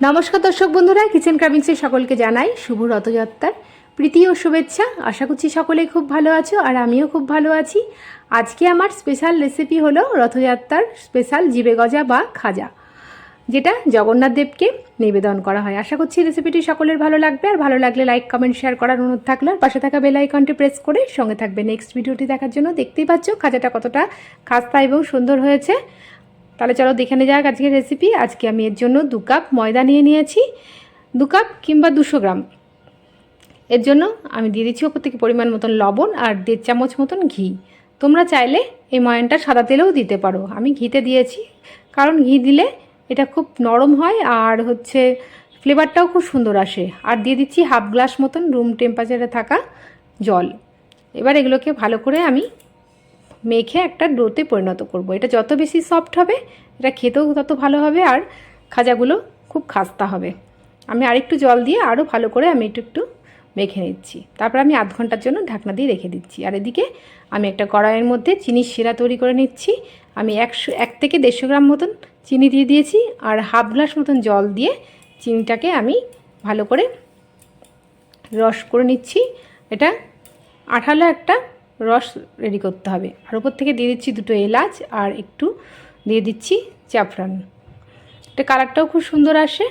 নমস্কার দর্শক বন্ধুরা কিচেন ক্রাভিংসের সকলকে জানাই শুভ রথযাত্রার প্রীতি ও শুভেচ্ছা। আশা করছি সকলে খুব ভালো আছো আর আমিও খুব ভালো আছি। আজকে আমার স্পেশাল রেসিপি হলো রথযাত্রার স্পেশাল জিবে গজা বা খাজা, যেটা জগন্নাথ দেবকে নিবেদন করা হয়। আশা করছি রেসিপিটি সকলের ভালো লাগবে। আর ভালো লাগলে লাইক কমেন্ট শেয়ার করার অনুরোধ থাকলে আর পাশে থাকা বেল আইকনটি প্রেস করে সঙ্গে থাকবে। নেক্সট ভিডিওটি দেখার জন্য দেখতেই পাচ্ছ খাজাটা কতটা খাস্তা এবং সুন্দর হয়েছে। তাহলে চলো দেখে নেওয়া যাক আজকের রেসিপি আজকে আমি এর জন্য দু কাপ ময়দা নিয়ে নিয়েছি। দু কাপ কিংবা দুশো গ্রাম। এর জন্য আমি দিয়ে দিচ্ছি ওপর থেকে পরিমাণ মতন লবণ আর দেড় চামচ মতন ঘি। তোমরা চাইলে এই ময়নটা সাদা তেলেও দিতে পারো। আমি ঘিতে দিয়েছি। কারণ ঘি দিলে এটা খুব নরম হয় আর হচ্ছে ফ্লেভারটাও খুব সুন্দর আসে। আর দিয়ে দিচ্ছি হাফ গ্লাস মতন রুম টেম্পারেচারে থাকা জল। এবার এগুলোকে ভালো করে আমি মেখে একটা ডোতে পরিণত করব। এটা যত বেশি সফট হবে, এটা খেতেও তত ভালো হবে আর খাজাগুলো খুব খাস্তা হবে। আমি আরেকটু জল দিয়ে আরও ভালো করে আমি একটু একটু মেখে নিচ্ছি। তারপর আমি আধ ঘণ্টার জন্য ঢাকনা দিয়ে রেখে দিচ্ছি। আর এদিকে আমি একটা কড়াইয়ের মধ্যে চিনির শিরা তৈরি করে নিচ্ছি। আমি একশো, এক থেকে দেড়শো গ্রাম মতন চিনি দিয়ে দিয়েছি আর হাফ গ্লাস মতন জল দিয়ে চিনিটাকে আমি ভালো করে রস করে নিচ্ছি। এটা আঠালো একটা রস রেডি করতে হবে। আর উপর থেকে দিয়ে দিচ্ছি দুটো এলাচ আর একটু দিয়ে দিচ্ছি জাফরান। এটা কালারটাও খুব সুন্দর আসে।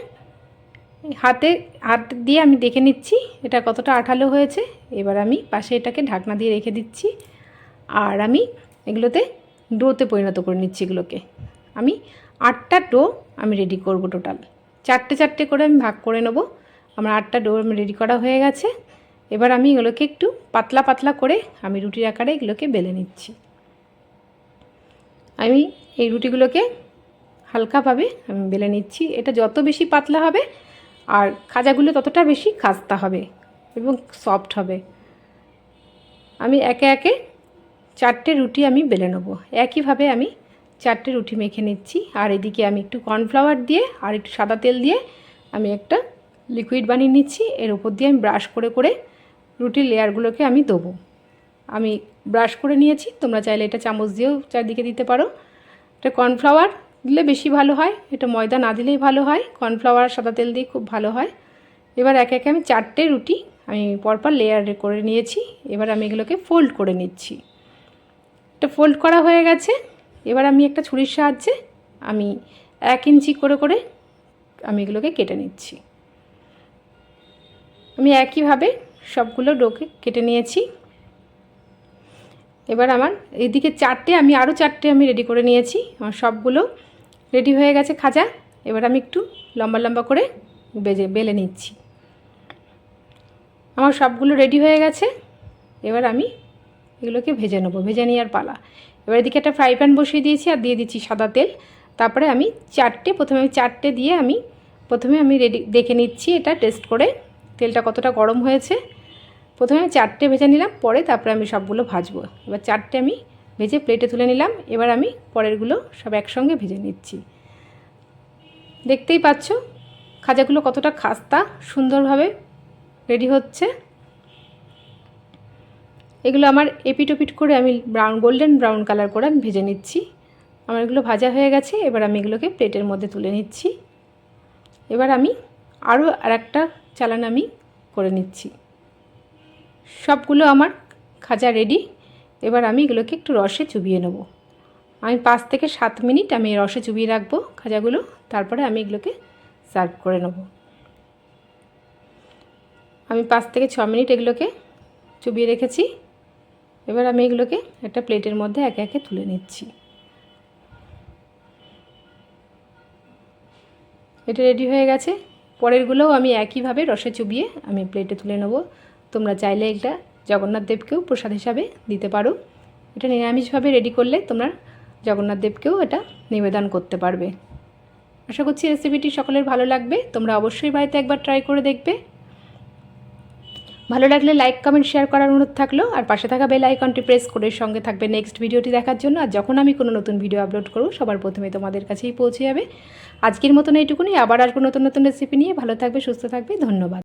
হাতে, হাত দিয়ে আমি দেখে নিচ্ছি এটা কতটা আঠালো হয়েছে। এবার আমি পাশে এটাকে ঢাকনা দিয়ে রেখে দিচ্ছি। আর আমি এগুলোতে ডোতে পরিণত করে নিচ্ছি এগুলোকে। আমি আটটা ডো আমি রেডি করব টোটাল চারটে চারটে করে আমি ভাগ করে নেব। আমার আটটা ডো আমি রেডি করা হয়ে গেছে। এবার আমি এগুলোকে একটু পাতলা পাতলা করে আমি রুটির আকারে এগুলোকে বেলে নিচ্ছি। আমি এই রুটিগুলোকে হালকাভাবে আমি বেলে নিচ্ছি। এটা যত বেশি পাতলা হবে আর খাজাগুলো ততটা বেশি খাস্তা হবে এবং সফট হবে। আমি একে একে চারটে রুটি আমি বেলে নেব। একইভাবে আমি চারটে রুটি মেখে নিচ্ছি। আর এদিকে আমি একটু কর্নফ্লাওয়ার দিয়ে আর একটু সাদা তেল দিয়ে আমি একটা লিকুইড বানিয়ে নিচ্ছি। এর উপর দিয়ে আমি ব্রাশ করে করে রুটির লেয়ারগুলোকে আমি দেবো। আমি ব্রাশ করে নিয়েছি, তোমরা চাইলে এটা চামচ দিয়েও চারদিকে দিতে পারো। এটা কর্নফ্লাওয়ার দিলে বেশি ভালো হয়, এটা ময়দা না দিলেই ভালো হয়, কর্নফ্লাওয়ার সাদা তেল দিয়ে খুব ভালো হয়। এবার একে একে আমি চারটে রুটি আমি পরপর লেয়ার করে নিয়েছি, এবার আমি এগুলোকে ফোল্ড করে নিচ্ছি। এটা ফোল্ড করা হয়ে গেছে, এবার আমি একটা ছুরির সাহায্যে আমি এক ইঞ্চি করে করে আমি এগুলোকে কেটে নিচ্ছি। আমি একইভাবে সবগুলো ডোকে কেটে নিয়েছি। এবার আমার এদিকে চারটে আমি আরও চারটে আমি রেডি করে নিয়েছি। আমার সবগুলো রেডি হয়ে গেছে খাজা। এবার আমি একটু লম্বা লম্বা করে বেজে, বেলে নিচ্ছি। আমার সবগুলো রেডি হয়ে গেছে। এবার আমি এগুলোকে ভেজে নেব, ভেজে নেওয়ার পালা। এবার এদিকে একটা ফ্রাই প্যান বসিয়ে দিয়েছি আর দিয়ে দিচ্ছি সাদা তেল। তারপরে আমি চারটে, প্রথমে আমি চারটে দিয়ে আমি, প্রথমে আমি রেডি দেখে নিচ্ছি এটা টেস্ট করে। তেলটা কতটা গরম হয়েছে। প্রথমে আমি চারটে ভেজে নিলাম, পরে তারপরে আমি সবগুলো ভাজবো। এবার চারটে আমি ভেজে প্লেটে তুলে নিলাম, এবার আমি পরেরগুলো সব একসঙ্গে ভেজে নিচ্ছি। দেখতেই পাচ্ছ, খাজাগুলো কতটা খাস্তা, সুন্দরভাবে রেডি হচ্ছে। এগুলো আমার এপিটোপিট করে আমি ব্রাউন গোল্ডেন ব্রাউন কালার করে আমি ভেজে নিচ্ছি। আমার এগুলো ভাজা হয়ে গেছে, এবার আমি এগুলোকে প্লেটের মধ্যে তুলে নিচ্ছি। এবার আমি আরও আর একটা চালান আমি করে নিচ্ছি। সবগুলো আমার খাজা রেডি এবার আমি এগুলোকে একটু রসে চুবিয়ে নেব। আমি পাঁচ থেকে সাত মিনিট আমি রসে চুবিয়ে রাখব খাজাগুলো, তারপরে আমি এগুলোকে সার্ভ করে নেব। আমি পাঁচ থেকে ছ মিনিট এগুলোকে চুবিয়ে রেখেছি। এবার আমি এগুলোকে একটা প্লেটের মধ্যে একে একে তুলে নিচ্ছি। এটা রেডি হয়ে গেছে। পরেরগুলোও আমি একইভাবে রসে চুবিয়ে আমি প্লেটে তুলে নেব। তোমরা চাইলে এটা জগন্নাথ দেবকেও প্রসাদ হিসাবে দিতে পারো। এটা নিরামিষভাবে রেডি করলে তোমরা জগন্নাথ দেবকেও এটা নিবেদন করতে পারবে। আশা করছি রেসিপিটি সকলের ভালো লাগবে। তোমরা অবশ্যই বাড়িতে একবার ট্রাই করে দেখবে। ভালো লাগলে লাইক কমেন্ট শেয়ার করার অনুরোধ থাকল। আর পাশে থাকা বেল আইকনটি প্রেস করে সঙ্গে থাকবে নেক্সট ভিডিওটি দেখার জন্য। আর যখন আমি কোনো নতুন ভিডিও আপলোড করব, সবার প্রথমে তোমাদের কাছেই পৌঁছে যাবে। আজকের মতন এইটুকুনি। আবার আসব নতুন নতুন রেসিপি নিয়ে। ভালো থাকবে, সুস্থ থাকবে। ধন্যবাদ।